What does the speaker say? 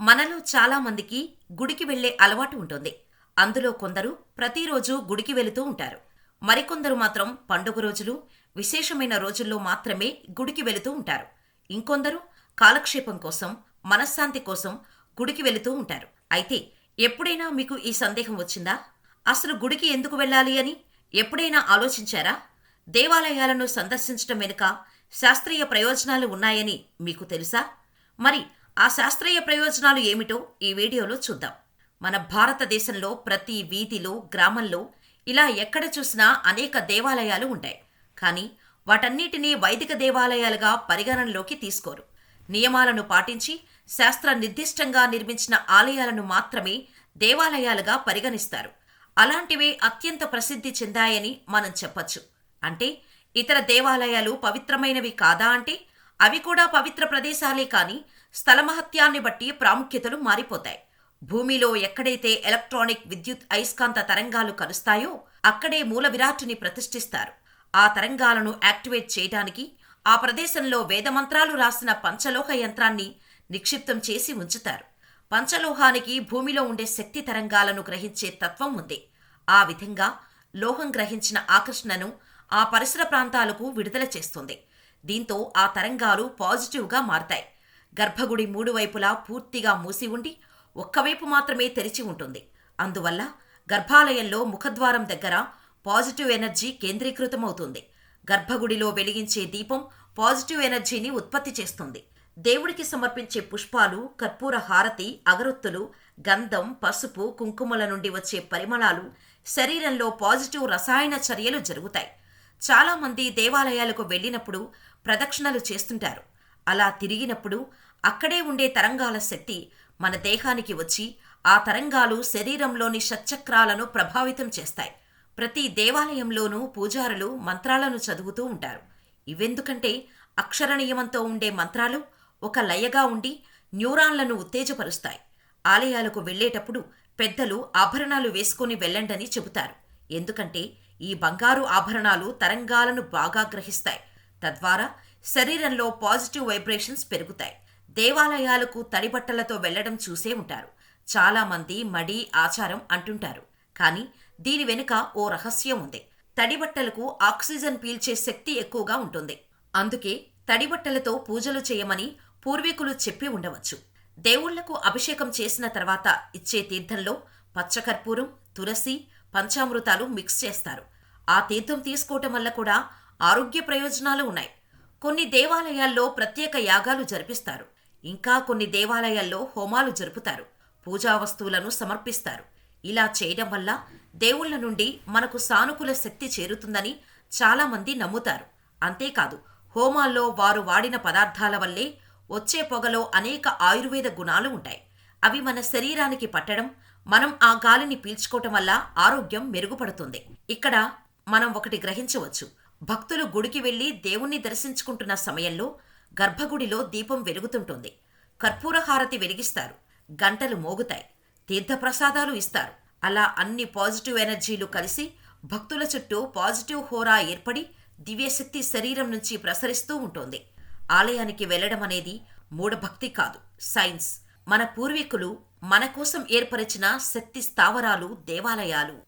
మనలో చాలా మందికి గుడికి వెళ్ళే అలవాటు ఉంటుంది. అందులో కొందరు ప్రతిరోజు గుడికి వెళుతూ ఉంటారు. మరికొందరు మాత్రం పండుగ రోజులు విశేషమైన రోజుల్లో మాత్రమే గుడికి వెళుతూ ఉంటారు. ఇంకొందరు కాలక్షేపం కోసం మనశ్శాంతి కోసం గుడికి వెళుతూ ఉంటారు. అయితే ఎప్పుడైనా మీకు ఈ సందేహం వచ్చిందా? అసలు గుడికి ఎందుకు వెళ్ళాలి అని ఎప్పుడైనా ఆలోచించారా? దేవాలయాలను సందర్శించడం వెనుక శాస్త్రీయ ప్రయోజనాలు ఉన్నాయని మీకు తెలుసా? మరి ఆ శాస్త్రీయ ప్రయోజనాలు ఏమిటో ఈ వీడియోలో చూద్దాం. మన భారతదేశంలో ప్రతి వీధిలో గ్రామంలో ఇలా ఎక్కడ చూసినా అనేక దేవాలయాలు ఉంటాయి. కానీ వాటన్నిటినీ వైదిక దేవాలయాలుగా పరిగణనలోకి తీసుకోరు. నియమాలను పాటించి శాస్త్ర నిర్దిష్టంగా నిర్మించిన ఆలయాలను మాత్రమే దేవాలయాలుగా పరిగణిస్తారు. అలాంటివే అత్యంత ప్రసిద్ధి చెందాయని మనం చెప్పొచ్చు. అంటే ఇతర దేవాలయాలు పవిత్రమైనవి కాదా అంటే అవి కూడా పవిత్ర ప్రదేశాలే కాని స్థలమహత్యాన్ని బట్టి ప్రాముఖ్యతలు మారిపోతాయి. భూమిలో ఎక్కడైతే ఎలక్ట్రానిక్ విద్యుత్ అయస్కాంత తరంగాలు కలుస్తాయో అక్కడే మూల విరాట్ని ప్రతిష్ఠిస్తారు. ఆ తరంగాలను యాక్టివేట్ చేయడానికి ఆ ప్రదేశంలో వేదమంత్రాలు రాసిన పంచలోహ యంత్రాన్ని నిక్షిప్తం చేసి ఉంచుతారు. పంచలోహానికి భూమిలో ఉండే శక్తి తరంగాలను గ్రహించే తత్వం ఉంది. ఆ విధంగా లోహం గ్రహించిన ఆకర్షణను ఆ పరిసర ప్రాంతాలకు విడుదల చేస్తుంది. దీంతో ఆ తరంగాలు పాజిటివ్గా మారతాయి. గర్భగుడి మూడు వైపులా పూర్తిగా మూసి ఉండి ఒక్కవైపు మాత్రమే తెరిచి ఉంటుంది. అందువల్ల గర్భాలయంలో ముఖద్వారం దగ్గర పాజిటివ్ ఎనర్జీ కేంద్రీకృతమవుతుంది. గర్భగుడిలో వెలిగించే దీపం పాజిటివ్ ఎనర్జీని ఉత్పత్తి చేస్తుంది. దేవుడికి సమర్పించే పుష్పాలు కర్పూర హారతి అగరొత్తులు గంధం పసుపు కుంకుమల నుండి వచ్చే పరిమళాలు శరీరంలో పాజిటివ్ రసాయన చర్యలు జరుగుతాయి. చాలామంది దేవాలయాలకు వెళ్ళినప్పుడు ప్రదక్షిణలు చేస్తుంటారు. అలా తిరిగినప్పుడు అక్కడే ఉండే తరంగాల శక్తి మన దేహానికి వచ్చి ఆ తరంగాలు శరీరంలోని షట్చక్రాలను ప్రభావితం చేస్తాయి. ప్రతి దేవాలయంలోనూ పూజారులు మంత్రాలను చదువుతూ ఉంటారు. ఇవెందుకంటే అక్షర నియమంతో ఉండే మంత్రాలు ఒక లయగా ఉండి న్యూరాన్లను ఉత్తేజపరుస్తాయి. ఆలయాలకు వెళ్ళేటప్పుడు పెద్దలు ఆభరణాలు వేసుకుని వెళ్ళండని చెబుతారు. ఎందుకంటే ఈ బంగారు ఆభరణాలు తరంగాలను బాగా గ్రహిస్తాయి. తద్వారా శరీరంలో పాజిటివ్ వైబ్రేషన్స్ పెరుగుతాయి. దేవాలయాలకు తడిబట్టలతో వెళ్ళడం చూసే ఉంటారు. చాలామంది మడి ఆచారం అంటుంటారు. కానీ దీని వెనుక ఓ రహస్యం ఉంది. తడిబట్టలకు ఆక్సిజన్ పీల్చే శక్తి ఎక్కువగా ఉంటుంది. అందుకే తడిబట్టలతో పూజలు చేయమని పూర్వీకులు చెప్పి ఉండవచ్చు. దేవుళ్ళకు అభిషేకం చేసిన తర్వాత ఇచ్చే తీర్థంలో పచ్చకర్పూరం తులసి పంచామృతాలు మిక్స్ చేస్తారు. ఆ తీర్థం తీసుకోవటం వల్ల కూడా ఆరోగ్య ప్రయోజనాలు ఉన్నాయి. కొన్ని దేవాలయాల్లో ప్రత్యేక యాగాలు జరిపిస్తారు. ఇంకా కొన్ని దేవాలయాల్లో హోమాలు జరుపుతారు. పూజా వస్తువులను సమర్పిస్తారు. ఇలా చేయడం వల్ల దేవుళ్ళ నుండి మనకు సానుకూల శక్తి చేరుతుందని చాలామంది నమ్ముతారు. అంతేకాదు హోమాల్లో వారు వాడిన పదార్థాల వల్లే వచ్చే పొగలో అనేక ఆయుర్వేద గుణాలు ఉంటాయి. అవి మన శరీరానికి పట్టడం మనం ఆ గాలిని పీల్చుకోవటం వల్ల ఆరోగ్యం మెరుగుపడుతుంది. ఇక్కడ మనం ఒకటి గ్రహించవచ్చు. భక్తులు గుడికి వెళ్ళి దేవుణ్ణి దర్శించుకుంటున్న సమయంలో గర్భగుడిలో దీపం వెలుగుతుంటుంది. కర్పూరహారతి వెలిగిస్తారు. గంటలు మోగుతాయి. తీర్థప్రసాదాలు ఇస్తారు. అలా అన్ని పాజిటివ్ ఎనర్జీలు కలిసి భక్తుల చుట్టూ పాజిటివ్ హోరా ఏర్పడి దివ్యశక్తి శరీరం నుంచి ప్రసరిస్తూ ఉంటుంది. ఆలయానికి వెళ్ళడం అనేది మూఢభక్తి కాదు. సైన్స్. మన పూర్వీకులు మన కోసం ఏర్పరిచిన శక్తి స్థావరాలు దేవాలయాలు.